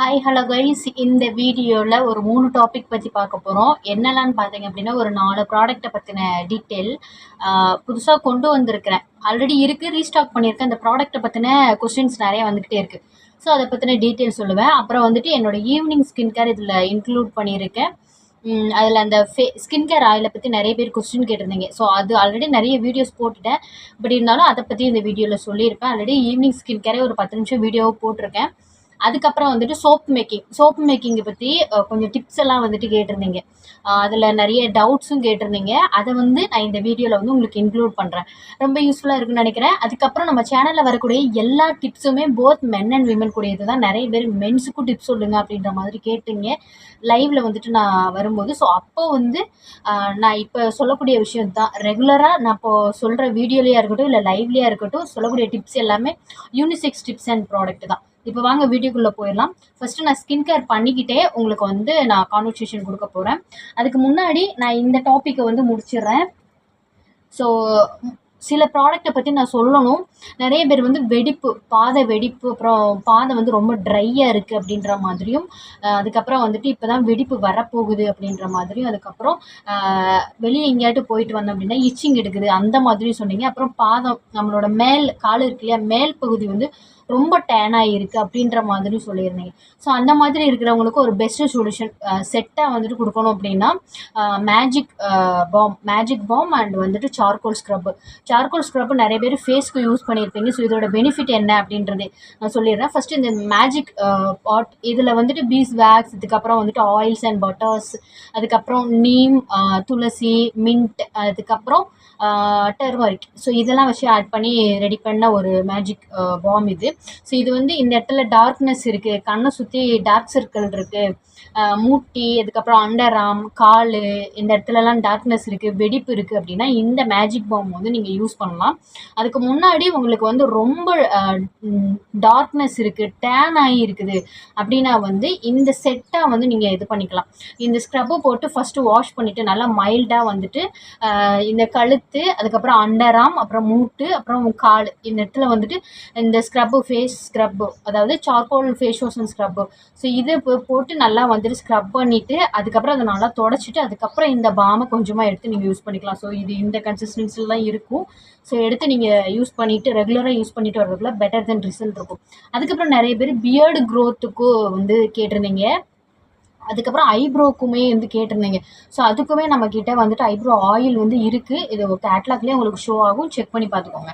Hi hello guys இந்த வீடியோவில் ஒரு மூணு டாபிக் பற்றி பார்க்க போகிறோம் என்னெல்லாம் பார்த்தீங்க அப்படின்னா ஒரு நாலு ப்ராடக்ட்டை பற்றின டீட்டெயில் புதுசாக கொண்டு வந்திருக்கிறேன். ஆல்ரெடி இருக்குது ரீஸ்டாக் பண்ணியிருக்கேன். அந்த ப்ராடக்ட்டை பற்றின கொஸ்டின்ஸ் நிறைய வந்துக்கிட்டே இருக்குது ஸோ அதை பற்றின டீட்டெயில் சொல்லுவேன். அப்புறம் வந்துட்டு என்னோடய ஈவினிங் ஸ்கின் கேர் இதில் இன்க்ளூட் பண்ணியிருக்கேன். அதில் அந்த ஃபே ஸ்கின் கேர் ஆயிலை பற்றி நிறைய பேர் கொஸ்டின் கேட்டிருந்தீங்க. ஸோ அது ஆல்ரெடி நிறைய வீடியோஸ் போட்டுட்டேன். பட் இருந்தாலும் அதை பற்றி இந்த வீடியோவில் சொல்லியிருப்பேன். ஆல்ரெடி ஈவினிங் ஸ்கின் கேரே ஒரு பத்து நிமிஷம் வீடியோவை போட்டிருக்கேன். அதுக்கப்புறம் வந்துட்டு சோப் மேக்கிங் சோப் மேக்கிங்கை பற்றி கொஞ்சம் டிப்ஸ் எல்லாம் வந்துட்டு கேட்டிருந்தீங்க. அதில் நிறைய டவுட்ஸும் கேட்டிருந்தீங்க. அதை வந்து நான் இந்த வீடியோவில் வந்து உங்களுக்கு இன்க்ளூட் பண்ணுறேன் ரொம்ப யூஸ்ஃபுல்லாக இருக்குன்னு நினைக்கிறேன். அதுக்கப்புறம் நம்ம சேனலில் வரக்கூடிய எல்லா டிப்ஸுமே போத் மென் அண்ட் விமன் கூடியது தான். நிறைய பேர் மென்ஸுக்கும் டிப்ஸ் சொல்லுங்கள் அப்படின்ற மாதிரி கேட்டீங்க. லைவில் வந்துட்டு நான் வரும்போது ஸோ அப்போ வந்து நான் இப்போ சொல்லக்கூடிய விஷயம் தான். ரெகுலராக நான் இப்போது சொல்கிற வீடியோலையாக இருக்கட்டும் இல்லை லைவ்லையாக இருக்கட்டும் சொல்லக்கூடிய டிப்ஸ் எல்லாமே யூனிசெக்ஸ் டிப்ஸ் அண்ட் ப்ராடக்ட் தான். இப்போ வாங்க வீடியோக்குள்ளே போயிடலாம். ஃபஸ்ட்டு நான் ஸ்கின் கேர் பண்ணிக்கிட்டே உங்களுக்கு வந்து நான் கான்வர்சேஷன் கொடுக்க போகிறேன் அதுக்கு முன்னாடி நான் இந்த டாப்பிக்கை வந்து முடிச்சிடுறேன். ஸோ சில ப்ராடக்ட்டை பற்றி நான் சொல்லணும். நிறைய பேர் வந்து வெடிப்பு பாதை வெடிப்பு அப்புறம் பாதை வந்து ரொம்ப ட்ரையாக இருக்குது அப்படின்ற மாதிரியும் அதுக்கப்புறம் வந்துட்டு இப்போ தான் வெடிப்பு வரப்போகுது அப்படின்ற மாதிரியும் அதுக்கப்புறம் வெளியே எங்கேயாட்டு போயிட்டு வந்தோம் அப்படின்னா இச்சிங் எடுக்குது அந்த மாதிரியும் சொன்னீங்க. அப்புறம் பாதம் நம்மளோட மேல் கால் இருக்கு இல்லையா மேல் பகுதி வந்து ரொம்ப டேனாக இருக்குது அப்படின்ற மாதிரி சொல்லியிருந்தீங்க. ஸோ அந்த மாதிரி இருக்கிறவங்களுக்கு ஒரு பெஸ்ட்டு சொல்யூஷன் செட்டாக வந்துட்டு கொடுக்கணும் அப்படின்னா magic balm magic balm and வந்துட்டு சார்கோல் ஸ்க்ரப்பு சார்கோல் ஸ்க்ரப் நிறைய பேர் ஃபேஸ்க்கு யூஸ் பண்ணியிருப்பீங்க. ஸோ இதோட பெனிஃபிட் என்ன அப்படின்றது நான் சொல்லிடுறேன். ஃபஸ்ட்டு இந்த மேஜிக் பாட் இதில் வந்துட்டு பீஸ் வேக்ஸ் இதுக்கப்புறம் வந்துட்டு ஆயில்ஸ் அண்ட் பட்டர்ஸ் அதுக்கப்புறம் நீம் uh, துளசி மின்ட் அதுக்கப்புறம் டர்மரிக். ஸோ இதெல்லாம் வச்சு ஆட் பண்ணி ரெடி பண்ண ஒரு மேஜிக் பாம் இது. ஸோ இது வந்து இந்த இடத்துல டார்க்னஸ் இருக்குது கண்ணை சுற்றி டார்க் சர்க்கிள் இருக்குது மூட்டி அதுக்கப்புறம் அண்டராம் கால் இந்த இடத்துலலாம் டார்க்னஸ் இருக்குது வெடிப்பு இருக்குது அப்படின்னா இந்த மேஜிக் பாம் வந்து நீங்கள் யூஸ் பண்ணலாம். அதுக்கு முன்னாடி உங்களுக்கு வந்து ரொம்ப டார்க்னஸ் இருக்குது டேன் ஆகி இருக்குது அப்படின்னா வந்து இந்த செட்டாக வந்து நீங்கள் இது பண்ணிக்கலாம். இந்த ஸ்க்ரப்பை போட்டு ஃபஸ்ட்டு வாஷ் பண்ணிவிட்டு நல்லா மைல்டாக வந்துட்டு இந்த கழுத்து அதுக்கப்புறம் அண்டர் ஆம் அப்புறம் மூட்டு அப்புறம் கால். இந்த வந்துட்டு இந்த ஸ்க்ரப்பு ஃபேஸ் ஸ்க்ரப்பு அதாவது charcoal face wash and scrub so இது போட்டு நல்லா வந்துட்டு ஸ்க்ரப் பண்ணிவிட்டு அதுக்கப்புறம் அதை நல்லா தொடச்சிட்டு அதுக்கப்புறம் இந்த பாமை கொஞ்சமாக எடுத்து நீங்கள் யூஸ் பண்ணிக்கலாம். ஸோ இது இந்த கன்சிஸ்டன்சியில் தான் இருக்கும். ஸோ எடுத்து நீங்கள் யூஸ் பண்ணிவிட்டு ரெகுலராக யூஸ் பண்ணிட்டு வர்றதுக்குள்ள பெட்டர் தென் ரிசல்ட் இருக்கும். அதுக்கப்புறம் நிறைய பேர் பியர்டு க்ரோத்துக்கும் வந்து கேட்டிருந்தீங்க. அதுக்கப்புறம் ஐப்ரோக்குமே வந்து கேட்டிருந்தீங்க. ஸோ அதுக்குமே நம்மக்கிட்ட வந்துட்டு ஐப்ரோ ஆயில் வந்து இருக்குது இது கேட்லாக்லேயே உங்களுக்கு ஷோ ஆகும். செக் பண்ணி பார்த்துக்கோங்க.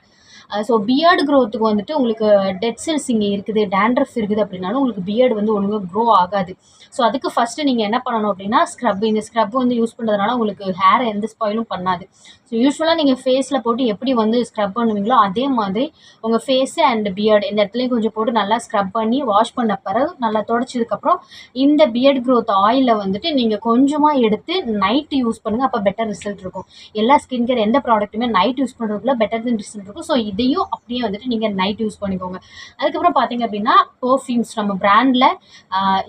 ஸோ பியர்டு க்ரோத்துக்கு வந்துட்டு உங்களுக்கு டெட் செல்ஸ் இங்கே இருக்குது டேண்ட்ரஃப் இருக்குது அப்படின்னாலும் உங்களுக்கு பியர்டு வந்து ஒழுங்காக க்ரோ ஆகாது. ஸோ அதுக்கு ஃபஸ்ட்டு நீங்கள் என்ன பண்ணணும் அப்படின்னா ஸ்க்ரப் இந்த ஸ்க்ரப் வந்து யூஸ் பண்ணுறதுனால உங்களுக்கு ஹேரை எந்த ஸ்பாயிலும் பண்ணாது. ஸோ யூஸ்வலாக நீங்கள் ஃபேஸில் போட்டு எப்படி வந்து ஸ்க்ரப் பண்ணுவீங்களோ அதே மாதிரி உங்கள் ஃபேஸு அண்ட் பியர்டு இந்த இடத்துலையும் கொஞ்சம் போட்டு நல்லா ஸ்க்ரப் பண்ணி வாஷ் பண்ண பிறகு நல்லா தொடச்சதுக்கப்புறம் இந்த பியர்ட் க்ரோத் ஆயிலில் வந்துட்டு நீங்கள் கொஞ்சமாக எடுத்து நைட்டு யூஸ் பண்ணுங்கள் அப்போ பெட்டர் ரிசல்ட் இருக்கும். எல்லா ஸ்கின் கேர் எந்த ப்ராடக்ட்டுமே நைட் யூஸ் பண்ணுறதுக்குள்ள பெட்டர் தென் ரிசல்ட் இருக்கும். ஸோ இதையும் அப்படியே வந்துட்டு நீங்கள் நைட் யூஸ் பண்ணிக்கோங்க. அதுக்கப்புறம் பார்த்தீங்க அப்படின்னா பர்ஃப்யூம்ஸ் நம்ம பிராண்டில்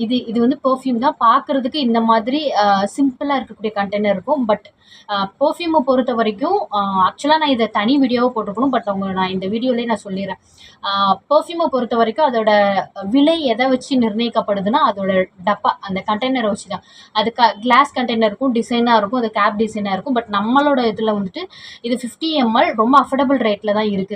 இது இது வந்து பர்ஃப்யூம் தான். பார்க்குறதுக்கு இந்த மாதிரி சிம்பிளாக இருக்கக்கூடிய கண்டெய்னர் இருக்கும். பட் பர்ஃப்யூமை பொறுத்த வரைக்கும் ஆக்சுவலாக நான் இதை தனி வீடியோவாக போட்டிருக்கணும். பட் அவங்க நான் இந்த வீடியோலேயே நான் சொல்லிடுறேன். பர்ஃப்யூமை பொறுத்த வரைக்கும் அதோட விலை எதை வச்சு நிர்ணயிக்கப்படுதுன்னா அதோட டப்பா அந்த கண்டெய்னரை வச்சு தான் அது க கிளாஸ் கண்டெய்னர் இருக்கும் டிசைனாக இருக்கும். அது கேப் டிசைனாக இருக்கும். பட் நம்மளோட இதில் வந்துட்டு இது ஃபிஃப்டி எம்எல் ரொம்ப அஃபோர்டபுள் ரேட்டில் தான் இருக்குது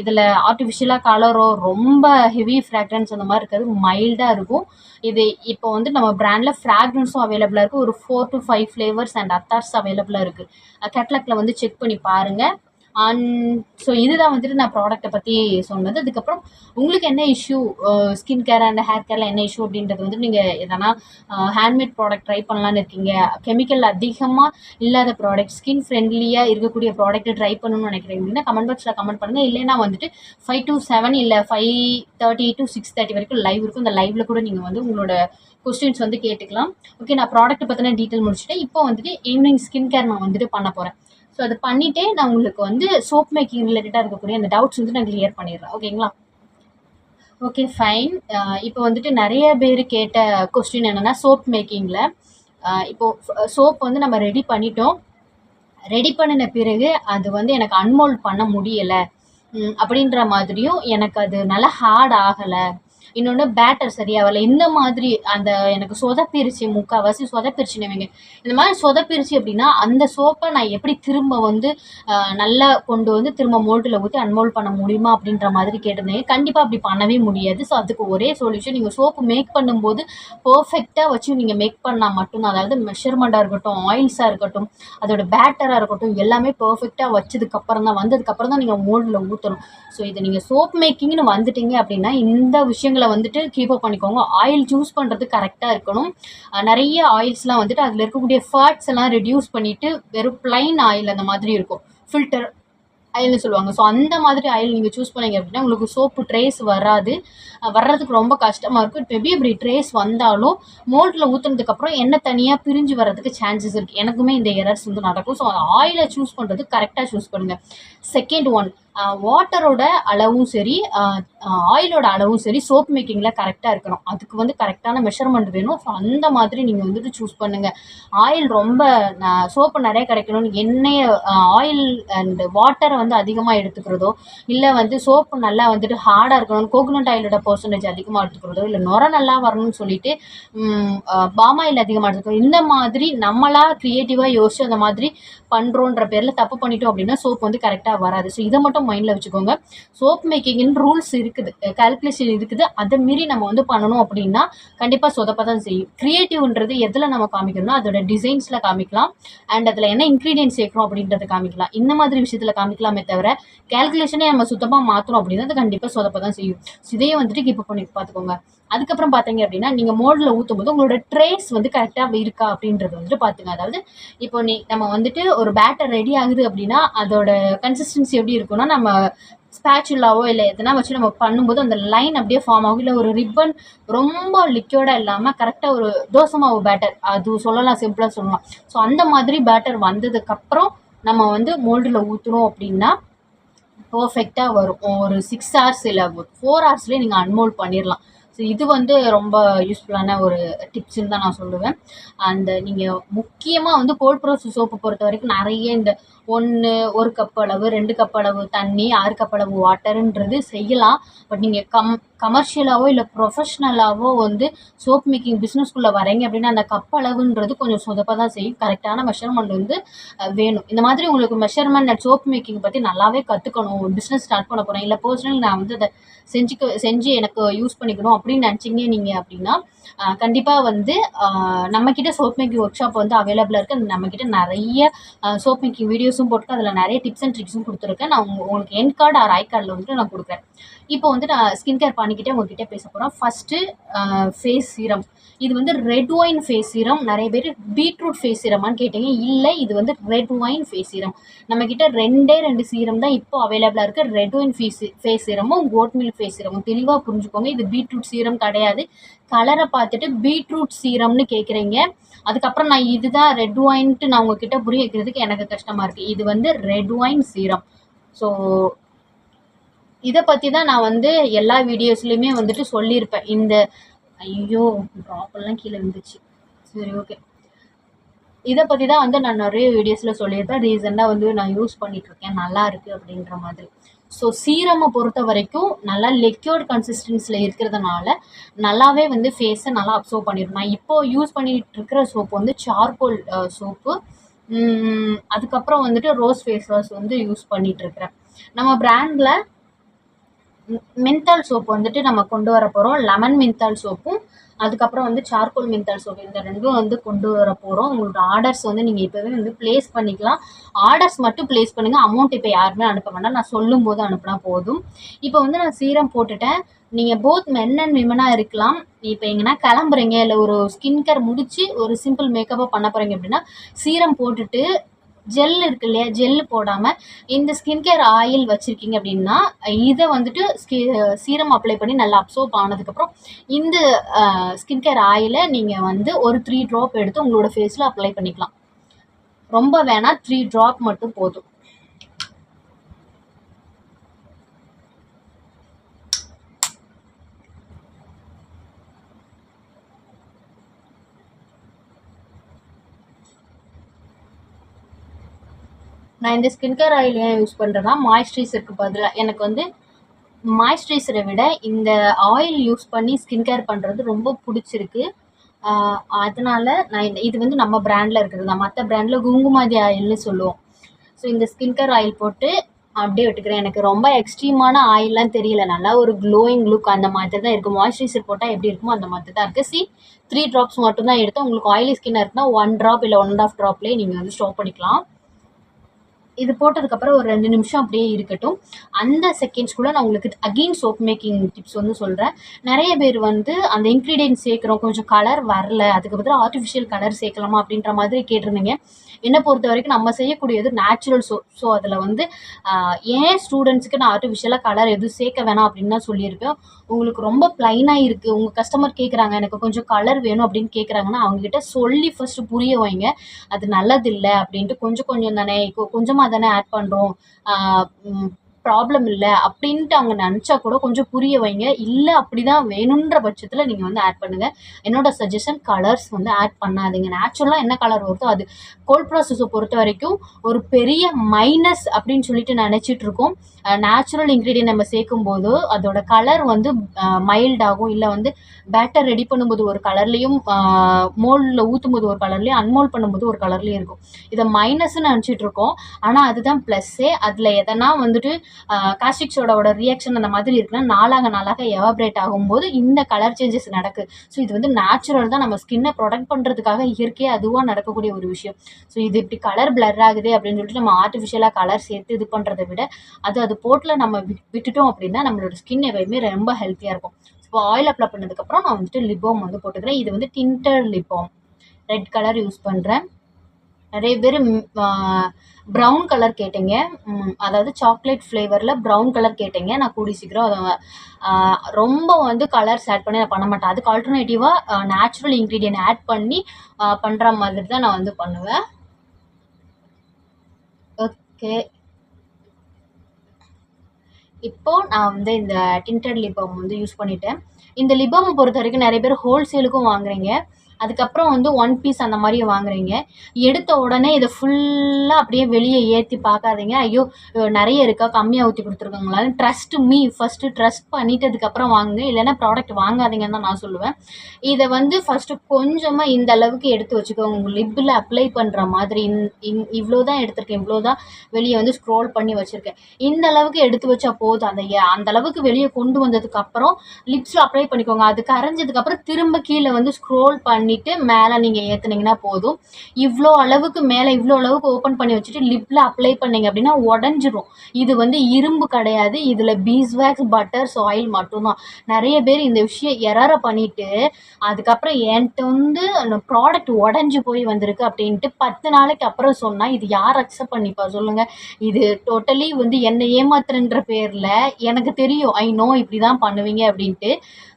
இதில் ஆர்டிஃபிஷியலாக கலரோ ரொம்ப ஹெவி ஃப்ராக்ரன்ஸ் அந்த மாதிரி இருக்காது. மைல்டாக இருக்கும். இது இப்போ வந்து நம்ம ப்ராண்டில் ஃப்ராக்ரன்ஸும் அவைலபிளாக இருக்குது ஒரு four to five flavours and அத்தார்ஸ் அவைலபிளாக இருக்குது கேட்லாக்ல வந்து செக் பண்ணி பாருங்கள் ஸோ இதுதான் வந்துட்டு நான் ப்ராடக்ட்டை பற்றி சொன்னது. அதுக்கப்புறம் உங்களுக்கு என்ன issue skin care and hair கேரில் என்ன இஷ்யூ அப்படின்றது வந்து நீங்கள் எதனா ஹேண்ட்மேட் ப்ராடக்ட் ட்ரை பண்ணலான்னு இருக்கீங்க. கெமிக்கல் அதிகமாக இல்லாத ப்ராடக்ட் ஸ்கின் ஃப்ரெண்ட்லியாக இருக்கக்கூடிய ப்ராடக்ட்டை ட்ரை பண்ணணும்னு நினைக்கிறீங்க அப்படின்னா கமெண்ட் பாக்ஸில் கமெண்ட் பண்ணுங்கள் இல்லைன்னா வந்துட்டு ஃபைவ் டு செவன் இல்லை five thirty to six thirty வரைக்கும் லைவ் இருக்கும். இந்த லைவில் கூட நீங்கள் வந்து உங்களோட கொஸ்டின்ஸ் வந்து கேட்டுக்கலாம். ஓகே நான் ப்ராடக்ட்டை பற்றின டீட்டெயில் முடிச்சுட்டேன் இப்போ வந்துட்டு ஈவினிங் ஸ்கின் கேர் நான் வந்துட்டு பண்ண போகிறேன் ஸோ அது பண்ணிட்டே நான் உங்களுக்கு வந்து சோப் மேக்கிங் ரிலேட்டடாக இருக்கக்கூடிய அந்த டவுட்ஸ் வந்து நான் கிளியர் பண்ணிடுறேன். ஓகேங்களா ஓகே ஃபைன் இப்போ வந்துட்டு நிறைய பேர் கேட்ட கொஸ்டின் என்னென்னா சோப் மேக்கிங்கில் இப்போது சோப் வந்து நம்ம ரெடி பண்ணிட்டோம். ரெடி பண்ணின பிறகு அது வந்து எனக்கு அன்மோல்ட் பண்ண முடியலை. அப்படின்ற மாதிரியும் எனக்கு அது நல்லா ஹார்ட் ஆகலை. இன்னொன்று பேட்டர் சரியாக வரல. இந்த மாதிரி அந்த எனக்கு சொதப்பிருச்சு முக்கால்வாசி சொதப்பிருச்சுன்னு வைங்க. இந்த மாதிரி சொதப்பிருச்சு அப்படின்னா அந்த சோப்பை நான் எப்படி திரும்ப வந்து நல்லா கொண்டு வந்து திரும்ப மோல்ட்டில் ஊற்றி அன்மோல்ட் பண்ண முடியுமா அப்படின்ற மாதிரி கேட்டிருந்தீங்க கண்டிப்பாக அப்படி பண்ணவே முடியாது. ஸோ அதுக்கு ஒரே சொல்யூஷன் நீங்கள் சோப்பு மேக் பண்ணும்போது பர்ஃபெக்டாக வச்சு நீங்கள் மேக் பண்ணால் மட்டும்தான். அதாவது மெஷர்மெண்ட்டாக இருக்கட்டும் ஆயில்ஸாக இருக்கட்டும் அதோட பேட்டராக இருக்கட்டும் எல்லாமே பர்ஃபெக்டாக வச்சதுக்கப்புறம் தான் வந்ததுக்கப்புறம் தான் நீங்கள் மோல்டில் ஊற்றணும் ஸோ இது நீங்கள் சோப் மேக்கிங்னு வந்துட்டீங்க அப்படின்னா இந்த விஷயம் விஷயங்களை வந்துட்டு கீப் அப் பண்ணிக்கோங்க. ஆயில் சூஸ் பண்ணுறது கரெக்டாக இருக்கணும். நிறைய ஆயில்ஸ்லாம் வந்துட்டு அதில் இருக்கக்கூடிய ஃபேட்ஸ் எல்லாம் ரெடியூஸ் பண்ணிவிட்டு வெறும் பிளைன் ஆயில் அந்த மாதிரி இருக்கும். ஃபில்டர் ஆயில்னு சொல்லுவாங்க. ஸோ அந்த மாதிரி ஆயில் நீங்கள் சூஸ் பண்ணீங்க அப்படின்னா உங்களுக்கு சோப்பு ட்ரேஸ் வராது. வர்றதுக்கு ரொம்ப கஷ்டமாக இருக்கும். மேபி இப்படி ட்ரேஸ் வந்தாலும் மோல்டில் ஊற்றுனதுக்கப்புறம் எண்ணெய் தனியாக பிரிஞ்சு வர்றதுக்கு சான்சஸ் இருக்குது எனக்குமே இந்த எரர்ஸ் வந்து நடக்கும். ஸோ ஆயிலை சூஸ் பண்ணுறது கரெக்டாக சூஸ் பண்ணுங்கள் செகண்ட் ஒன் வாட்டரோட அளவும் சரி ஆயிலோட அளவும் சரி சோப் மேக்கிங்கில் கரெக்டாக இருக்கணும். அதுக்கு வந்து கரெக்டான மெஷர்மெண்ட் வேணும். ஸோ அந்த மாதிரி நீங்கள் வந்துட்டு சூஸ் பண்ணுங்கள் ஆயில் ரொம்ப சோப்பு நிறைய கிடைக்கணும்னு எண்ணெயை ஆயில் அண்ட் வாட்டரை வந்து அதிகமாக எடுத்துக்கிறதோ இல்லை வந்து சோப்பு நல்லா வந்துட்டு ஹார்டாக இருக்கணும் கோகோனட் ஆயிலோட பர்சன்டேஜ் அதிகமாக எடுத்துக்கிறதோ இல்லை நுர நல்லா வரணும்னு சொல்லிட்டு பாம் ஆயில் அதிகமாக எடுத்துக்கிறோம் இந்த மாதிரி நம்மளாக க்ரியேட்டிவாக யோசிச்சு அந்த மாதிரி பண்ணுறோன்ற பேரில் தப்பு பண்ணிட்டோம் அப்படின்னா சோப் வந்து கரெக்டாக வராது. ஸோ இதை மட்டும் மைண்டில் வச்சுக்கோங்க. சோப் மேக்கிங்னு ரூல்ஸ் இருக்குது. கால்குலேஷன் இருக்குது. அதை மீறி நம்ம வந்து பண்ணணும் அப்படின்னா கண்டிப்பாக சொதப்ப தான் செய்யும். க்ரியேட்டிவ்ன்றது எதில் நம்ம காமிக்கணும்னா அதோட டிசைன்ஸில் காமிக்கலாம். அண்ட் அதில் என்ன இன்க்ரீடியன்ட் சேர்க்குறோம் அப்படின்றத காமிக்கலாம். இந்த மாதிரி விஷயத்தில் காமிக்கலாமே தவிர கேல்குலேஷனே நம்ம சுத்தமாக மாற்றணும் அப்படின்னா அது கண்டிப்பாக சொதப்ப தான் செய்யும். இதையே வந்துட்டு கீப் பண்ணி பார்த்துக்கோங்க. அதுக்கப்புறம் பார்த்தீங்க அப்படின்னா நீங்கள் மோல்டில் ஊற்றும் போது உங்களோட ட்ரேஸ் வந்து கரெக்டாக இருக்கா அப்படின்றது வந்துட்டு பார்த்துங்க அதாவது இப்போ நீ நம்ம வந்துட்டு ஒரு பேட்டர் ரெடி ஆகுது அப்படின்னா அதோட கன்சிஸ்டன்சி எப்படி இருக்குன்னா நம்ம ஸ்பேச்சுலாவோ இல்லை எதனா வச்சு நம்ம பண்ணும்போது அந்த லைன் அப்படியே ஃபார்ம் ஆகும். இல்லை ஒரு ரிப்பன் ரொம்ப லிக்யூர்டாக இல்லாமல் கரெக்டாக ஒரு தோசைமாவு பேட்டர் அது சொல்லலாம் சிம்பிளாக சொல்லலாம். ஸோ அந்த மாதிரி பேட்டர் வந்ததுக்கப்புறம் நம்ம வந்து மோல்டில் ஊற்றுறோம் அப்படின்னா பர்ஃபெக்டாக வரும். ஒரு சிக்ஸ் ஹவர்ஸ் இல்லை ஃபோர் ஹவர்ஸ்லேயே நீங்கள் அன்மோல்ட் பண்ணிடலாம் இது வந்து ரொம்ப யூஸ்ஃபுல்லான ஒரு டிப்ஸ்ன்னு தான் நான் சொல்லுவேன். அந்த நீங்கள் முக்கியமாக வந்து கோல்ட் ப்ரோஸ் சோப்பு பொறுத்த வரைக்கும் நிறைய இந்த ஒன்று ஒரு கப் அளவு ரெண்டு கப் அளவு தண்ணி ஆறு கப் அளவு வாட்டருன்றது செய்யலாம். பட் நீங்கள் கம் கமர்ஷியலாகவோ இல்லை ப்ரொஃபஷ்னலாகவோ வந்து சோப் மேக்கிங் பிஸ்னஸ்குள்ளே வரீங்க அப்படின்னா அந்த கப் அளவுன்றது கொஞ்சம் சொதப்ப தான் செய்யும். கரெக்டான மெஷர்மெண்ட் வந்து வேணும். இந்த மாதிரி உங்களுக்கு மெஷர்மெண்ட் அண்ட் சோப் மேக்கிங் பற்றி நல்லாவே கற்றுக்கணும் பிஸ்னஸ் ஸ்டார்ட் பண்ண போகிறேன் இல்லை பர்சனல் நான் வந்து அதை செஞ்சுக்க செஞ்சு எனக்கு யூஸ் பண்ணிக்கணும் அப்படின்னு நினச்சிங்க நீங்கள் அப்படின்னா கண்டிப்பாக வந்து நம்மக்கிட்ட சோப் மேக்கிங் ஒர்க் ஷாப் வந்து அவைலபிளாக இருக்குது நம்மக்கிட்ட நிறைய சோப் மேக்கிங் வீடியோஸும் போட்டு அதில் நிறைய டிப்ஸ் அண்ட் ட்ரிக்ஸும் கொடுத்துருக்கேன். நான் உங்களுக்கு என் கார்டு ஆர் ஐ கார்டில் வந்துட்டு நான் கொடுக்குறேன். இப்போ வந்து நான் ஸ்கின் கேர் பண்ணிக்கிட்டே உங்ககிட்ட பேச போகிறோம் ஃபஸ்ட்டு ஃபேஸ் சீரம் இது வந்து ரெட் ஒயின் ஃபேஸ் சீரம் நிறைய பேர் பீட்ரூட் ஃபேஸ் சீரமான்னு கேட்டீங்க. இல்லை இது வந்து ரெட் ஒயின் ஃபேஸ் சீரம் நம்மக்கிட்ட ரெண்டே ரெண்டு சீரம் தான் இப்போ அவைலபிளாக இருக்குது ரெட் ஒயின் ஃபேஸ் ஃபேஸ் சீரமும் கோட் மில்க் ஃபேஸ் சீரமும் தெளிவாக புரிஞ்சுக்கோங்க. இது பீட்ரூட் சீரம் கிடையாது. கலரை பார்த்துட்டு பீட்ரூட் சீரம்னு கேட்குறீங்க அதுக்கப்புறம் நான் இதுதான் ரெட் ஒயின்ட்டு நான் உங்ககிட்ட புரிய வைக்கிறதுக்கு எனக்கு கஷ்டமாக இருக்குது இது வந்து ரெட் ஒயின் சீரம் ஸோ இதை பற்றி தான் நான் வந்து எல்லா வீடியோஸ்லையுமே வந்துட்டு சொல்லியிருப்பேன். இந்த ஐயோ ட்ராப்பெல்லாம் கீழே விழுந்துச்சு சரி ஓகே இதை பற்றி தான் வந்து நான் நிறைய வீடியோஸில் சொல்லியிருப்பேன். ரீசெண்டாக வந்து நான் யூஸ் பண்ணிகிட்ருக்கேன் நல்லா இருக்குது அப்படின்ற மாதிரி. ஸோ சீரமை பொறுத்த வரைக்கும் நல்லா லிக்யூட் கன்சிஸ்டன்சியில் இருக்கிறதுனால நல்லாவே வந்து ஃபேஸை நல்லா அப்சர்வ் பண்ணிடும் நான் இப்போது யூஸ் பண்ணிகிட்டு இருக்கிற சோப்பு வந்து சார்கோல் சோப்பு அதுக்கப்புறம் வந்துட்டு ரோஸ் ஃபேஸ் வாஷ் வந்து யூஸ் பண்ணிகிட்ருக்கிறேன் நம்ம பிராண்டில் மின்தால் சோப்பு வந்துட்டு நம்ம கொண்டு வர போகிறோம் லெமன் மின்தால் சோப்பும் அதுக்கப்புறம் வந்து சார்கோல் மென்தால் சோப் இந்த ரெண்டும் வந்து கொண்டு வர போகிறோம் உங்களோட ஆர்டர்ஸ் வந்து நீங்கள் இப்போவே வந்து ப்ளேஸ் பண்ணிக்கலாம். ஆர்டர்ஸ் மட்டும் ப்ளேஸ் பண்ணுங்கள் அமௌண்ட் இப்போ யாருமே அனுப்ப வேண்டாம். நான் சொல்லும் போது அனுப்பினா போதும். இப்போ வந்து நான் சீரம் போட்டுட்டேன். நீங்கள் போத் மென் அண்ட் விமனாக இருக்கலாம். இப்போ எங்கன்னா கிளம்புறீங்க. இல்லை ஒரு ஸ்கின் கேர் முடித்து ஒரு சிம்பிள் மேக்கப்பாக பண்ண போகிறீங்க அப்படின்னா சீரம் போட்டுட்டு ஜெல் இருக்கு இல்லையா? ஜெல் போடாமல் இந்த ஸ்கின் கேர் ஆயில் வச்சுருக்கீங்க அப்படின்னா இதை வந்துட்டு ஸ்கி சீரம் அப்ளை பண்ணி நல்லா அப்சோர்ப் ஆனதுக்கப்புறம் இந்த ஸ்கின் கேர் ஆயிலை நீங்கள் வந்து ஒரு த்ரீ ட்ராப் எடுத்து உங்களோட ஃபேஸில் அப்ளை பண்ணிக்கலாம். ரொம்ப வேணால் த்ரீ ட்ராப் மட்டும் போதும். நான் இந்த ஸ்கின் கேர் ஆயில் ஏன் யூஸ் பண்ணுறேன்னா மாய்ஸ்சரைசருக்கு பதிலாக எனக்கு வந்து மாய்ஸ்சரைசரை விட இந்த ஆயில் யூஸ் பண்ணி ஸ்கின் கேர் பண்ணுறது ரொம்ப பிடிச்சிருக்கு. அதனால நான் இந்த இது வந்து நம்ம பிராண்டில் இருக்கிறது தான். மற்ற பிராண்டில் குங்குமாதி ஆயில்னு சொல்லுவோம். ஸோ இந்த ஸ்கின் கேர் ஆயில் போட்டு அப்படியே விட்டுக்கிறேன். எனக்கு ரொம்ப எக்ஸ்ட்ரீமான ஆயில்லாம் தெரியல. நல்லா ஒரு க்ளோயிங் லுக் அந்த மாதிரி தான் இருக்குது மாய்ஸ்சரைசர் போட்டால் எப்படி இருக்குமோ அந்த மாதிரி தான் இருக்குது சி த்ரீ ட்ராப்ஸ் மட்டும் தான் எடுத்தேன். உங்களுக்கு ஆயிலி ஸ்கின்னாக இருக்குன்னா ஒன் ட்ராப் இல்லை ஒன் அண்ட் ஆஃப் ட்ராப்லேயே நீங்கள் வந்து ஸ்டாப் பண்ணிக்கலாம். இது போட்டதுக்கப்புறம் ஒரு ரெண்டு நிமிஷம் அப்படியே இருக்கட்டும். அந்த செகண்ட்ஸ்குள்ளே நான் உங்களுக்கு அகெயின் சோப் மேக்கிங் டிப்ஸ் வந்து சொல்கிறேன் நிறைய பேர் வந்து அந்த இன்க்ரீடியன்ட் சேர்க்குறோம். கொஞ்சம் கலர் வரல அதுக்கு பதிலாக ஆர்டிஃபிஷியல் கலர் சேர்க்கலாமா அப்படின்ற மாதிரி கேட்டிருந்தீங்க. என்னை பொறுத்த வரைக்கும் நம்ம செய்யக்கூடியது நேச்சுரல் சோப் ஸோ அதில் வந்து ஏன் ஸ்டூடெண்ட்ஸுக்கு நான் ஆர்டிஃபிஷியலாக கலர் எதுவும் சேர்க்க வேணாம் அப்படின்னு தான் சொல்லியிருப்பேன். உங்களுக்கு ரொம்ப ப்ளைனாக இருக்குது உங்கள் கஸ்டமர் கேட்குறாங்க எனக்கு கொஞ்சம் கலர் வேணும் அப்படின்னு கேட்குறாங்கன்னா அவங்ககிட்ட சொல்லி ஃபஸ்ட்டு புரிய வைங்க. அது நல்லதில்லை அப்படின்ட்டு கொஞ்சம் கொஞ்சம் தானே கொ- கொஞ்சமாக தானே ஆட் பண்ணுறோம் ப்ராப்ளம் இல்லை அப்படின்ட்டு அவங்க நினச்சா கூட கொஞ்சம் புரிய வைங்க. இல்லை அப்படி தான் வேணுன்ற பட்சத்தில் நீங்கள் வந்து ஆட் பண்ணுங்கள் என்னோட சஜஷன் கலர்ஸ் வந்து ஆட் பண்ணாதீங்க. நேச்சுரலாக என்ன கலர் வருதோ அது. கோல்ட் ப்ராசஸை பொறுத்த வரைக்கும் ஒரு பெரிய மைனஸ் அப்படின்னு சொல்லிட்டு நினச்சிட்டு இருக்கோம். நேச்சுரல் இன்க்ரீடியன்ட் நம்ம சேர்க்கும் போது அதோட கலர் வந்து மைல்ட் ஆகும். இல்லை வந்து பேட்டர் ரெடி பண்ணும்போது ஒரு கலர்லேயும் மோல்டில் ஊற்றும் போது ஒரு கலர்லேயும் அன்மோல் பண்ணும்போது ஒரு கலர்லேயும் இருக்கும். இதை மைனஸ்ன்னு நினச்சிட்டு இருக்கோம். ஆனால் அதுதான் ப்ளஸ்ஸே அதில் எதனா வந்துட்டு காஸ்டிக் சோடாவோட ரியாக்ஷன் அந்த மாதிரி இருக்குன்னா நாளாக நாளாக எவாப்ரேட் ஆகும்போது இந்த கலர் சேஞ்சஸ் நடக்கு. ஸோ இது வந்து நேச்சுரல் தான். நம்ம ஸ்கின்னை ப்ரொடெக்ட் பண்ணுறதுக்காக இயற்கையாக அதுவாக நடக்கக்கூடிய ஒரு விஷயம். ஸோ இது இப்படி கலர் பிளர் ஆகுது அப்படின்னு சொல்லிட்டு நம்ம ஆர்டிஃபிஷியலாக கலர் சேர்த்து இது பண்ணுறதை விட அது அது போட்டில் நம்ம விட்டுட்டோம் அப்படின்னா நம்மளோட ஸ்கின் எப்பயுமே ரொம்ப ஹெல்த்தியாக இருக்கும். இப்போ ஆயில் அப்ளை பண்ணதுக்கப்புறம் நான் வந்துட்டு லிப்போம் வந்து போட்டுக்கிறேன். இது வந்து tinted lip balm red colour use பண்ணுறேன் நிறைய பேர் ப்ரௌன் கலர் கேட்டீங்க. அதாவது சாக்லேட் ஃப்ளேவரில் ப்ரௌன் கலர் கேட்டீங்க. நான் கூடி சீக்கிரம் அதை ரொம்ப வந்து கலர்ஸ் ஆட் பண்ணி நான் பண்ண மாட்டேன். அதுக்கு ஆல்டர்னேட்டிவாக நேச்சுரல் இன்க்ரீடியன்ட் ஆட் பண்ணி பண்ணுற மாதிரி தான் நான் வந்து பண்ணுவேன். ஓகே இப்போது நான் வந்து இந்த டிண்டட் லிபம் வந்து யூஸ் பண்ணிட்டேன். இந்த லிபம் பொறுத்த வரைக்கும் நிறைய பேர் ஹோல்சேலுக்கும் வாங்குறீங்க. அதுக்கப்புறம் வந்து ஒன் பீஸ் அந்த மாதிரி வாங்குறீங்க. எடுத்த உடனே இதை ஃபுல்லாக அப்படியே வெளியே ஏற்றி பார்க்காதீங்க. ஐயோ நிறைய இருக்கா? கம்மியாக ஊற்றி கொடுத்துருக்காங்களான்னு ட்ரஸ்ட் மீ ஃபஸ்ட்டு ட்ரஸ்ட் பண்ணிட்டு அதுக்கப்புறம் வாங்குங்க. இல்லைன்னா ப்ராடக்ட் வாங்காதீங்கன்னு தான் நான் சொல்லுவேன். இதை வந்து ஃபஸ்ட்டு கொஞ்சமாக இந்த அளவுக்கு எடுத்து வச்சுக்கோங்க. உங்கள் லிப்பில் அப்ளை பண்ணுற மாதிரி இந் இவ்வளோ தான் எடுத்திருக்கேன். இவ்வளோ தான் வெளியே வந்து ஸ்க்ரோல் பண்ணி வச்சுருக்கேன். இந்த அளவுக்கு எடுத்து வச்சா போதும். அந்த அந்த அளவுக்கு வெளியே கொண்டு வந்ததுக்கப்புறம் லிப்ஸில் அப்ளை பண்ணிக்கோங்க. அது கரைஞ்சதுக்கப்புறம் திரும்ப கீழே வந்து ஸ்க்ரோல் பண்ணிட்டு மேலே நீங்கள் ஏற்றுனீங்கன்னா போதும். இவ்வளோ அளவுக்கு மேலே இவ்வளோ அளவுக்கு ஓப்பன் பண்ணி வச்சுட்டு லிப்பில் அப்ளை பண்ணீங்க அப்படின்னா உடஞ்சிரும். இது வந்து இரும்பு கிடையாது. இதில் பீஸ்வேக்ஸ் பட்டர்ஸ் ஆயில் மட்டும்தான். நிறைய பேர் இந்த விஷயம் எரரை பண்ணிவிட்டு அதுக்கப்புறம் என்கிட்ட வந்து அந்த ப்ராடக்ட் உடஞ்சி போய் வந்திருக்கு அப்படின்ட்டு பத்து நாளைக்கு அப்புறம் சொன்னால் இது யார் அக்செப்ட் பண்ணிப்பா சொல்லுங்கள் இது டோட்டலி வந்து என்னை ஏமாத்துறன்ற பேரில் எனக்கு தெரியும். ஐ நோ இப்படி தான் பண்ணுவீங்க அப்படின்ட்டு.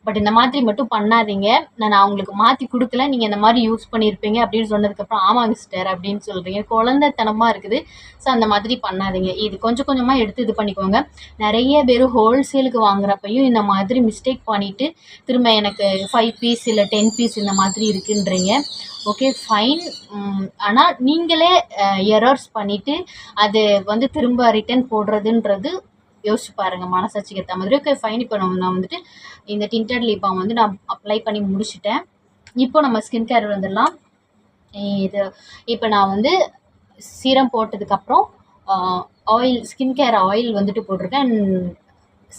பட் இந்த மாதிரி மட்டும் பண்ணாதீங்க. நான் அவங்களுக்கு மாற்றி கொடுக்கல. நீங்கள் இந்த மாதிரி யூஸ் பண்ணியிருப்பீங்க அப்படின்னு சொன்னதுக்கப்புறம் ஆமாங்க சிஸ்டர் அப்படின்னு சொல்கிறீங்க குழந்தைத்தனமாக இருக்குது. ஸோ அந்த மாதிரி பண்ணாதீங்க. இது கொஞ்சம் கொஞ்சமாக எடுத்து இது பண்ணிக்கோங்க. நிறைய பேர் ஹோல்சேலுக்கு வாங்குறப்பையும் இந்த மாதிரி மிஸ்டேக் பண்ணிவிட்டு திரும்ப எனக்கு ஃபைவ் பீஸ் இல்லை டென் பீஸ் இந்த மாதிரி இருக்குன்றீங்க. ஓகே ஃபைன் ஆனால் நீங்களே எரர்ஸ் பண்ணிவிட்டு அது வந்து திரும்ப ரிட்டர்ன் போடுறதுன்றது யோசிச்சு பாருங்கள் மனசாட்சிக்கு ஏற்ற மாதிரி. ஓகே ஃபைன் இப்போ நம்ம நான் வந்துட்டு இந்த டிண்டட் லிப் பாம் வந்து நான் அப்ளை பண்ணி முடிச்சிட்டேன். இப்போ நம்ம ஸ்கின் கேர் வந்துடலாம் இது இப்போ நான் வந்து சீரம் போட்டதுக்கப்புறம் ஆயில் ஸ்கின் கேர் ஆயில் வந்துட்டு போட்டிருக்கேன்.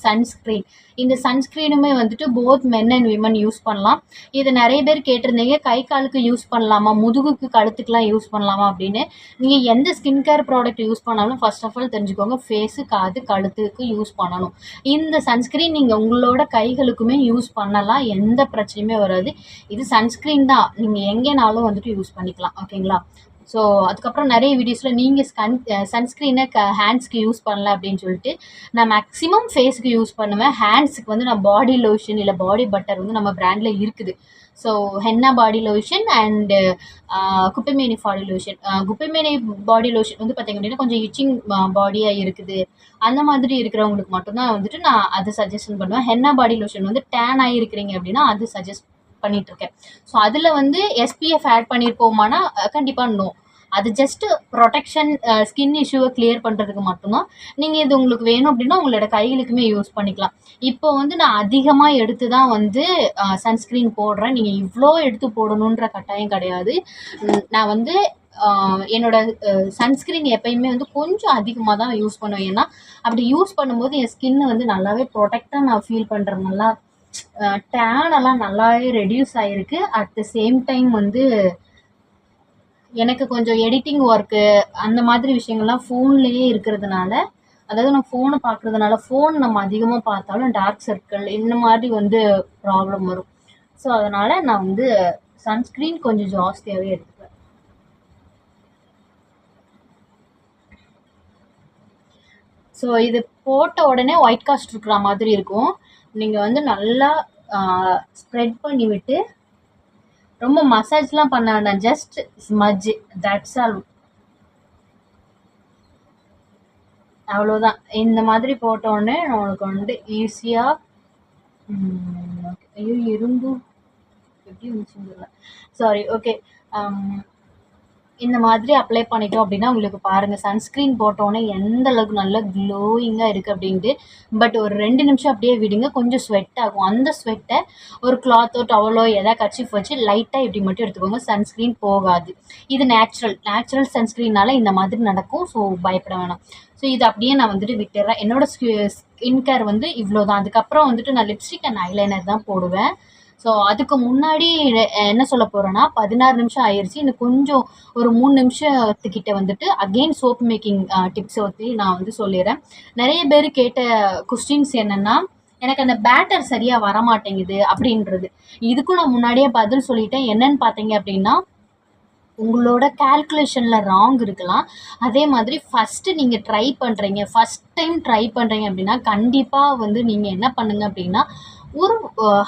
சன்ஸ்க்ரீன் இந்த சன்ஸ்க்ரீனுமே வந்துட்டு both men and women use பண்ணலாம். இது நிறைய பேர் கேட்டிருந்தீங்க கை காலுக்கு யூஸ் பண்ணலாமா முதுகுக்கு கழுத்துக்கெலாம் யூஸ் பண்ணலாமா அப்படின்னு. நீங்கள் எந்த ஸ்கின் கேர் ப்ராடக்ட் யூஸ் பண்ணாலும் ஃபர்ஸ்ட் ஆஃப் ஆல் தெரிஞ்சுக்கோங்க ஃபேஸு காது கழுத்துக்கு யூஸ் பண்ணணும். இந்த சன்ஸ்க்ரீன் நீங்கள் உங்களோட கைகளுக்குமே யூஸ் பண்ணலாம் எந்த பிரச்சனையுமே வராது. இது சன்ஸ்க்ரீன் தான். நீங்கள் எங்கேனாலும் வந்துட்டு யூஸ் பண்ணிக்கலாம் ஓகேங்களா ஸோ அதுக்கப்புறம் நிறைய வீடியோஸில் நீங்கள் ஸ்கன் சன்ஸ்க்ரீனை க ஹேண்ட்ஸ்க்கு யூஸ் பண்ணல அப்படின்னு சொல்லிட்டு நான் மேக்ஸிமம் ஃபேஸ்க்கு யூஸ் பண்ணுவேன். ஹேண்ட்ஸுக்கு வந்து நான் பாடி லோஷன் இல்லை பாடி பட்டர் வந்து நம்ம ப்ராண்டில் இருக்குது. So henna body lotion and குப்பைமேனி body lotion குப்பைமேனி body lotion வந்து பார்த்திங்க அப்படின்னா கொஞ்சம் இச்சிங் பாடியாக இருக்குது. அந்த மாதிரி இருக்கிறவங்களுக்கு மட்டும்தான் வந்துட்டு நான் அதை சஜஷன் பண்ணுவேன். ஹென்னா பாடி லோஷன் வந்து டேன் ஆகிருக்கிறீங்க அப்படின்னா அது சஜஸ்ட் பண்ணிகிட்ருக்கேன் ஸோ அதில் வந்து எஸ்பிஎஃப் ஆட் பண்ணியிருப்போமானா கண்டிப்பாக நோ அது ஜஸ்ட்டு ப்ரொடெக்ஷன் ஸ்கின் இஷ்யூவை கிளியர் பண்ணுறதுக்கு மட்டும்தான். நீங்கள் இது உங்களுக்கு வேணும் அப்படின்னா உங்களோட கைகளுக்குமே யூஸ் பண்ணிக்கலாம். இப்போ வந்து நான் அதிகமாக எடுத்து தான் வந்து சன்ஸ்க்ரீன் போடுறேன். நீங்கள் இவ்வளோ எடுத்து போடணுன்ற கட்டாயம் கிடையாது. நான் வந்து என்னோட சன்ஸ்க்ரீன் எப்பயுமே வந்து கொஞ்சம் அதிகமாக தான் யூஸ் பண்ணுவேன். ஏன்னா அப்படி யூஸ் பண்ணும்போது என் ஸ்கின் வந்து நல்லாவே ப்ரொடெக்டாக நான் ஃபீல் பண்ணுறேன் நல்லா. டேன் எல்லாம் நல்லாவே ரெடியூஸ் ஆகிருக்கு அட் த சேம் டைம் வந்து எனக்கு கொஞ்சம் எடிட்டிங் ஒர்க்கு அந்த மாதிரி விஷயங்கள்லாம் ஃபோன்லேயே இருக்கிறதுனால அதாவது நான் ஃபோனை பார்க்குறதுனால ஃபோன் நம்ம அதிகமாக பார்த்தாலும் டார்க் சர்க்கிள் இந்த மாதிரி வந்து ப்ராப்ளம் வரும். ஸோ அதனால் நான் வந்து சன்ஸ்க்ரீன் கொஞ்சம் ஜாஸ்தியாகவே எடுத்துப்பேன். ஸோ இது போட்ட உடனே ஒயிட் காஸ்ட் இருக்கிற மாதிரி இருக்கும். நீங்கள் வந்து நல்லா ஸ்ப்ரெட் பண்ணி விட்டு ரொம்ப மசாஜ்லாம் பண்ண வேண்டாம். ஜஸ்ட் ஸ்மஜ் தட்ஸ் ஆல் அவ்வளோதான் இந்த மாதிரி போட்டோடனே நம்மளுக்கு வந்து ஈஸியாக ஐயோ இரும்பு. எப்படி இருந்துச்சுன்னு சாரி ஓகே இந்த மாதிரி அப்ளை பண்ணிட்டோம் அப்படின்னா உங்களுக்கு பாருங்கள் சன்ஸ்க்ரீன் போட்டோன்னே எந்த அளவுக்கு நல்ல க்ளோயிங்காக இருக்குது அப்படின்ட்டு. பட் ஒரு ரெண்டு நிமிஷம் அப்படியே விடுங்க கொஞ்சம் ஸ்வெட் ஆகும். அந்த ஸ்வெட்டை ஒரு கிளாத்தோ டவலோ எதாவது கர்ச்சிஃப் வச்சு லைட்டாக இப்படி மட்டும் எடுத்துக்கோங்க சன்ஸ்க்ரீன் போகாது. இது நேச்சுரல் நேச்சுரல் சன்ஸ்க்ரீனால இந்த மாதிரி நடக்கும் ஸோ பயப்பட வேணாம். ஸோ இது அப்படியே நான் வந்துட்டு விட்டுறேன். என்னோட ஸ்கின் கேர் வந்து இவ்வளோ தான் அதுக்கப்புறம் வந்துட்டு நான் லிப்ஸ்டிக் அண்ட் ஐலைனர் தான் போடுவேன். ஸோ அதுக்கு முன்னாடி என்ன சொல்ல போகிறேன்னா பதினாறு நிமிஷம் ஆயிடுச்சு இன்னும் கொஞ்சம் ஒரு மூணு நிமிஷத்துக்கிட்ட வந்துட்டு அகெயின் சோப் மேக்கிங் டிப்ஸை பற்றி நான் வந்து சொல்லிடுறேன். நிறைய பேர் கேட்ட கொஸ்டின்ஸ் என்னென்னா எனக்கு அந்த பேட்டர் சரியாக வரமாட்டேங்குது அப்படின்றது. இதுக்கும் நான் முன்னாடியே பதில் சொல்லிட்டேன். என்னன்னு பார்த்தீங்க அப்படின்னா உங்களோட கால்குலேஷனில் ராங் இருக்கலாம். அதே மாதிரி ஃபஸ்ட்டு நீங்கள் ட்ரை பண்ணுறீங்க ஃபஸ்ட் டைம் ட்ரை பண்ணுறீங்க அப்படின்னா கண்டிப்பாக வந்து நீங்கள் என்ன பண்ணுங்க அப்படின்னா ஒரு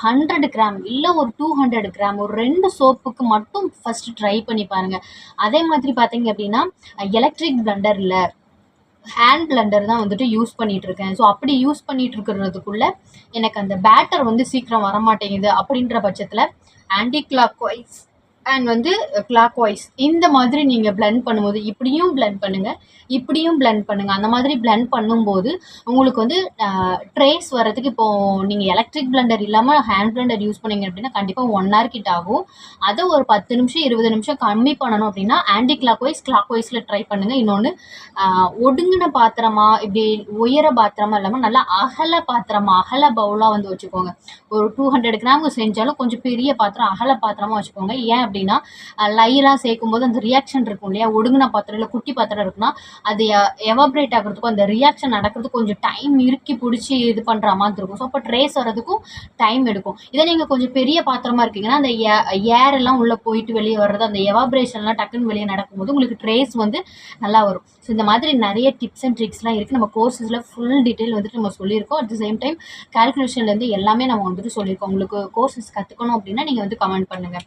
ஹண்ட்ரட் கிராம் இல்லை ஒரு டூ ஹண்ட்ரட் கிராம் ஒரு ரெண்டு சோப்புக்கு மட்டும் ஃபஸ்ட்டு ட்ரை பண்ணி பாருங்கள் அதே மாதிரி பார்த்தீங்க அப்படின்னா எலக்ட்ரிக் பிளண்டரில் ஹேண்ட் பிளண்டர் தான் வந்துட்டு யூஸ் பண்ணிட்டு இருக்கேன். ஸோ அப்படி யூஸ் பண்ணிட்டு இருக்கிறதுக்குள்ள எனக்கு அந்த பேட்டர் வந்து சீக்கிரம் வரமாட்டேங்குது அப்படின்ற பட்சத்தில் ஆன்டி கிளாக் வைஸ் அண்ட் வந்து கிளாக் வைஸ் இந்த மாதிரி நீங்கள் பிளெண்ட் பண்ணும்போது இப்படியும் பிளெண்ட் பண்ணுங்கள் இப்படியும் பிளெண்ட் பண்ணுங்கள் அந்த மாதிரி பிளெண்ட் பண்ணும்போது உங்களுக்கு வந்து ட்ரேஸ் வர்றதுக்கு இப்போது நீங்கள் எலக்ட்ரிக் பிளெண்டர் இல்லாமல் ஹேண்ட் பிளெண்டர் யூஸ் பண்ணீங்க அப்படின்னா கண்டிப்பாக ஒன் ஹவர் கிட்ட ஆகும். அதை ஒரு பத்து நிமிஷம் இருபது நிமிஷம் கம்மி பண்ணணும் அப்படின்னா ஆன்டி கிளாக் வைஸ் கிளாக் வைஸில் ட்ரை பண்ணுங்கள் இன்னொன்று ஒடுங்கின பாத்திரமா இப்படி உயர பாத்திரமா இல்லாமல் நல்லா அகல பாத்திரமா அகல பவுலாக வந்து வச்சுக்கோங்க. ஒரு டூ ஹண்ட்ரட் கிராம் செஞ்சாலும் கொஞ்சம் பெரிய பாத்திரம் அகல பாத்திரமா வச்சுக்கோங்க. ஏன் அப்படின்னா லைலாம் சேர்க்கும் போது அந்த ரியாக்ஷன் இருக்கும் இல்லையா? ஒடுங்கின பாத்திரம் இல்லை குட்டி பாத்திரம் இருக்குன்னா அது எவாப்ரேட் ஆகிறதுக்கும் அந்த ரியாக்ஷன் நடக்கிறதுக்கு கொஞ்சம் டைம் இறுக்கி பிடிச்சி இது பண்ணுற மாதிரி இருக்கும். ஸோ அப்போ ட்ரேஸ் வர்றதுக்கும் டைம் எடுக்கும். இதே நீங்கள் கொஞ்சம் பெரிய பாத்திரமா இருக்கீங்கன்னா அந்த ஏர் எல்லாம் உள்ளே போயிட்டு வெளியே வர்றது அந்த எவாப்ரேஷன்லாம் டக்குன்னு வெளியே நடக்கும்போது உங்களுக்கு ட்ரேஸ் வந்து நல்லா வரும். ஸோ இந்த மாதிரி நிறைய டிப்ஸ் அண்ட் ட்ரிக்ஸ்லாம் இருக்குது நம்ம கோர்சஸில் ஃபுல் டீட்டெயில் வந்துட்டு நம்ம சொல்லியிருக்கோம். அட் த சேம் டைம் கால்குலேஷன்லேருந்து எல்லாமே நம்ம வந்துட்டு சொல்லியிருக்கோம். உங்களுக்கு கோர்சஸ் கற்றுக்கணும் அப்படின்னா நீங்கள் வந்து கமெண்ட் பண்ணுங்கள்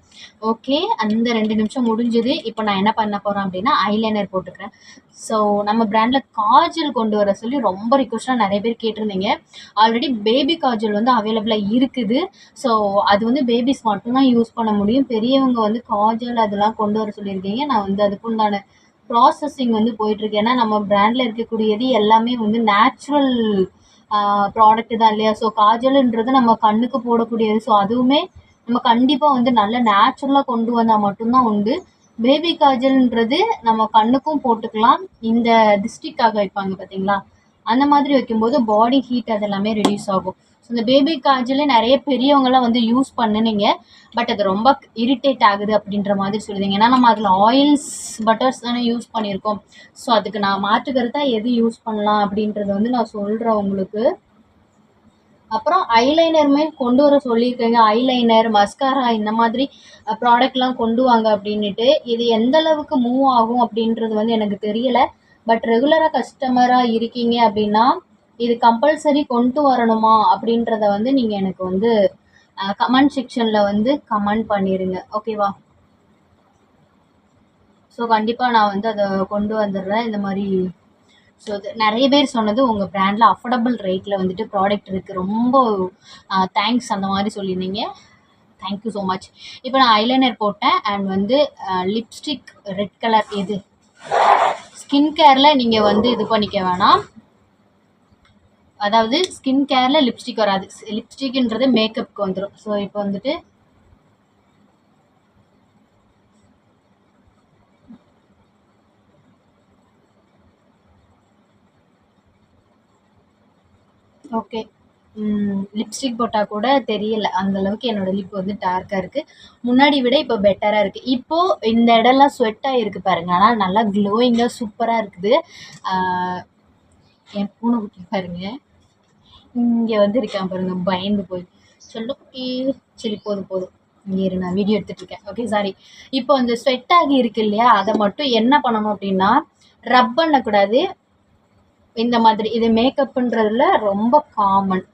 ஓகே அந்த ரெண்டு நிமிஷம் முடிஞ்சது. இப்போ நான் என்ன பண்ண போகிறேன் அப்படின்னா ஐலைனர் போட்டுக்கிறேன். ஸோ நம்ம பிராண்டில் காஜல் கொண்டு வர சொல்லி ரொம்ப ரிக்வஸ்டாக நிறைய பேர் கேட்டிருந்தீங்க. ஆல்ரெடி பேபி காஜல் வந்து அவைலபிளாக இருக்குது. ஸோ அது வந்து பேபிஸ் மட்டும்தான் யூஸ் பண்ண முடியும். பெரியவங்க வந்து காஜல் அதெல்லாம் கொண்டு வர சொல்லியிருக்கீங்க. நான் வந்து அதுக்குண்டான ப்ராசஸிங் வந்து போயிட்டுருக்கு ஏன்னா நம்ம பிராண்டில் இருக்கக்கூடியது எல்லாமே வந்து நேச்சுரல் ப்ராடக்ட் தான் இல்லையா? ஸோ காஜல்ன்றது நம்ம கண்ணுக்கு போடக்கூடியது. ஸோ அதுவுமே நம்ம கண்டிப்பாக வந்து நல்ல நேச்சுரலாக கொண்டு வந்தால் மட்டும்தான் உண்டு. பேபி காஜல்ன்றது நம்ம கண்ணுக்கும் போட்டுக்கலாம். இந்த டிஸ்ட்ரிக்டாக வைப்பாங்க பார்த்தீங்களா அந்த மாதிரி வைக்கும்போது பாடி ஹீட் அது எல்லாமே ரெடியூஸ் ஆகும். ஸோ இந்த பேபி காஜலே நிறைய பெரியவங்களாம் வந்து யூஸ் பண்ணுனீங்க. பட் அது ரொம்ப இரிட்டேட் ஆகுது அப்படின்ற மாதிரி சொல்லுதீங்க. ஏன்னா நம்ம அதில் ஆயில்ஸ் பட்டர்ஸ் தானே யூஸ் பண்ணியிருக்கோம். ஸோ அதுக்கு நான் மாற்றுக்கிறதா எது யூஸ் பண்ணலாம் அப்படின்றத வந்து நான் சொல்கிறேன் உங்களுக்கு. அப்புறம் ஐலைனருமே கொண்டு வர சொல்லியிருக்கேங்க. ஐலைனர் மஸ்காரா இந்த மாதிரி ப்ராடக்ட்லாம் கொண்டு வாங்க அப்படின்னுட்டு. இது எந்த அளவுக்கு மூவ் ஆகும் அப்படின்றது வந்து எனக்கு தெரியலை. பட் ரெகுலராக கஸ்டமராக இருக்கீங்க அப்படின்னா இது கம்பல்சரி கொண்டு வரணுமா அப்படின்றத வந்து நீங்கள் எனக்கு வந்து கமெண்ட் செக்ஷனில் வந்து கமெண்ட் பண்ணிடுங்க ஓகேவா ஸோ கண்டிப்பாக நான் வந்து அதை கொண்டு வந்துடுறேன். இந்த மாதிரி ஸோ இது நிறைய பேர் சொன்னது உங்கள் ப்ராண்டில் அஃபோர்டபுள் ரேட்டில் வந்துட்டு ப்ராடக்ட் இருக்குது ரொம்ப தேங்க்ஸ் அந்த மாதிரி சொல்லியிருந்தீங்க. தேங்க்யூ ஸோ மச் இப்போ நான் ஐலைனர் போட்டேன் அண்ட் வந்து லிப்ஸ்டிக் ரெட் கலர் இது ஸ்கின் கேரில் நீங்கள் வந்து இது பண்ணிக்க வேணாம். அதாவது ஸ்கின் கேரில் லிப்ஸ்டிக் வராது. லிப்ஸ்டிக்ன்றது மேக்கப்புக்கு வந்துடும் ஸோ இப்போ வந்துட்டு ஓகே லிப்ஸ்டிக் போட்டால் கூட தெரியல. அந்தளவுக்கு என்னோடய லிப் வந்து டார்க்காக இருக்குது முன்னாடி விட இப்போ பெட்டராக இருக்குது இப்போது இந்த இடம்லாம் ஸ்வெட்டாக இருக்குது பாருங்கள் ஆனால் நல்லா க்ளோயிங்காக சூப்பராக இருக்குது. என் பூனை குட்டி பாருங்கள் இங்கே வந்து இருக்கேன் பாருங்கள் பயந்து போய். சொல்ல குட்டி. சரி போதும் போதும். இங்கே இரு நான் வீடியோ எடுத்துகிட்டு இருக்கேன். ஓகே சாரி இப்போ அந்த ஸ்வெட் ஆகி இருக்கு இல்லையா? அதை மட்டும் என்ன பண்ணணும் அப்படின்னா ரப் பண்ணக்கூடாது. இந்த மாதிரி இது மேக்கப்புன்றதுல ரொம்ப காமன்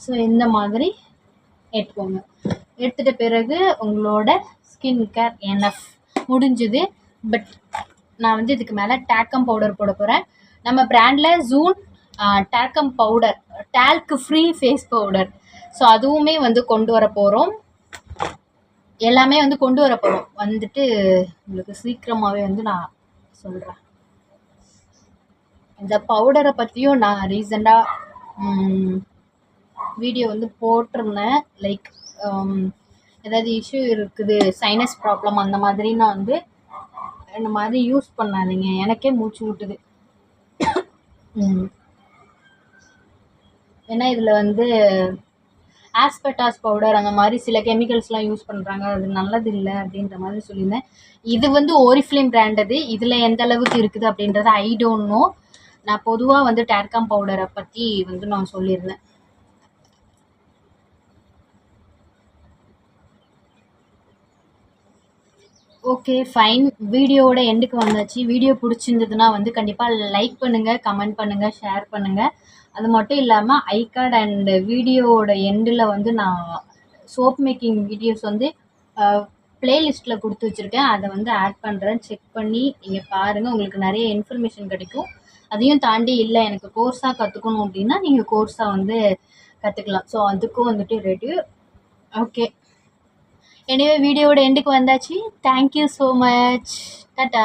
ஸோ இந்த மாதிரி எடுத்துக்கோங்க. எடுத்துட்ட பிறகு உங்களோட ஸ்கின் கேர் என்எஃப் முடிஞ்சுது. பட் நான் வந்து இதுக்கு மேலே டேக்கம் பவுடர் போட போகிறேன் நம்ம பிராண்டில் June talcum powder talc free face powder so அதுவுமே வந்து கொண்டு வர போகிறோம் எல்லாமே வந்து கொண்டு வர போகிறோம் வந்துட்டு உங்களுக்கு சீக்கிரமாகவே வந்து நான் சொல்கிறேன் இந்த பவுடரை பற்றியும் நான் ரீசெண்டாக வீடியோ வந்து போட்டிருந்தேன். லைக் ஏதாவது இஷ்யூ இருக்குது சைனஸ் ப்ராப்ளம் அந்த மாதிரி நான் வந்து இந்த மாதிரி யூஸ் பண்ணாதீங்க. எனக்கே மூச்சு விட்டுது. ஏன்னா இதில் வந்து ஆஸ்பெட்டாஸ் பவுடர் அந்த மாதிரி சில கெமிக்கல்ஸ்லாம் யூஸ் பண்ணுறாங்க அது நல்லது இல்லை அப்படின்ற மாதிரி சொல்லியிருந்தேன். இது வந்து ஓரிஃப்ளேம் பிராண்டது இதில் எந்த அளவுக்கு இருக்குது அப்படின்றத ஐ டோன்ட் நோ நான் பொதுவாக வந்து டேர்காம் பவுடரை பற்றி வந்து நான் சொல்லியிருந்தேன். ஓகே ஃபைன் வீடியோவோட எண்டுக்கு வந்தாச்சு. வீடியோ பிடிச்சிருந்ததுன்னா வந்து கண்டிப்பாக லைக் பண்ணுங்கள் கமெண்ட் பண்ணுங்கள் ஷேர் பண்ணுங்கள் அது மட்டும் இல்லாமல் ஐ கார்டு அண்ட் வீடியோவோட எண்டில் வந்து நான் சோப் மேக்கிங் வீடியோஸ் வந்து ப்ளேலிஸ்ட்டில் கொடுத்து வச்சுருக்கேன். அதை வந்து ஆட் பண்ணுறேன் செக் பண்ணி நீங்கள் பாருங்கள் உங்களுக்கு நிறைய இன்ஃபர்மேஷன் கிடைக்கும். அதையும் தாண்டி இல்லை எனக்கு கோர்ஸாக கற்றுக்கணும் அப்படின்னா நீங்கள் கோர்ஸாக வந்து கற்றுக்கலாம் ஸோ அதுக்கும் வந்துட்டு ரெடி ஓகே எனவே வீடியோவோட எண்டுக்கு வந்தாச்சு. Thank you so much tata